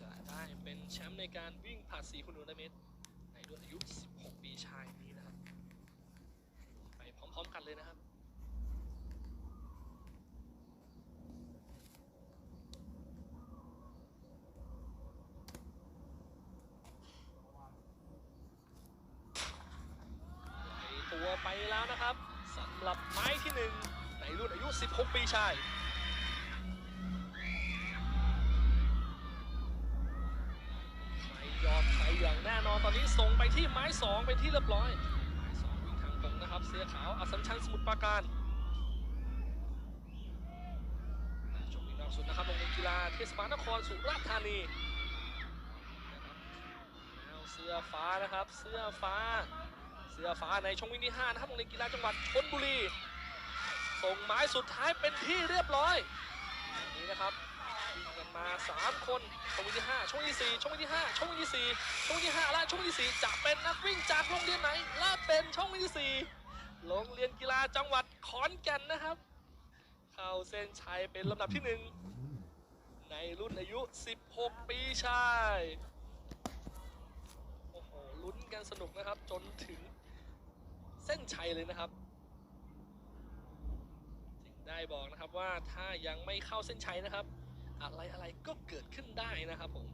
จะได้เป็นแชมป์ในการวิ่งผลัด4คูณ100เมตร ในรุ่นอายุ 16 ปีชายนี้นะครับ ไปพร้อมๆกันเลยนะครับไหลตัวไปแล้วนะครับสำหรับไม้ที่หนึ่งในรุ่นอายุ 16 ปีชาย ใครย อมใครอย่างแน่นอนตอนนี้ส่งไปที่ไม้สองเป็นที่เรียบร้อยไม้สองวิ่งทางตรงนะครับ เสื้อขาวอัสสัมชัญสมุทรปราการจบวิ่งนอกสุดนะครับโรงเรียนกีฬาเทศบาลนครสุราษฎร์ธานีแล้วเสื้อฟ้านะครับ เสื้อฟ้า เสื้อฟ้าในช่องวิ่งที่ 5 นะครับโรงเรียนกีฬาจังหวัดชนบุรีส่งไม้สุดท้ายเป็นที่เรียบร้อยนนี้นะครับ วิ่งกันมา 3 คนช่วงที่ 5 ช่องวิ่งที่ 4 ช่วงที่ 5 ช่องวิ่งที่ 4 ช่วงที่ 5 และช่องวิ่งที่ 4 จะเป็นนักวิ่งจากโรงเรียนไหน และเป็นช่องวิ่งที่ 4 โรงเรียนกีฬาจังหวัดขอนแก่นนะครับ เข้าเส้นชัยเป็นลำดับที่ 1 ในรุ่นอายุ 16 ปีชาย โอ้โห ลุ้นกันสนุกนะครับ จนถึงเส้นชัยเลยนะครับได้บอกนะครับว่าถ้ายังไม่เข้าเส้นชัยนะครับ อะไรอะไรก็เกิดขึ้นได้นะครับผม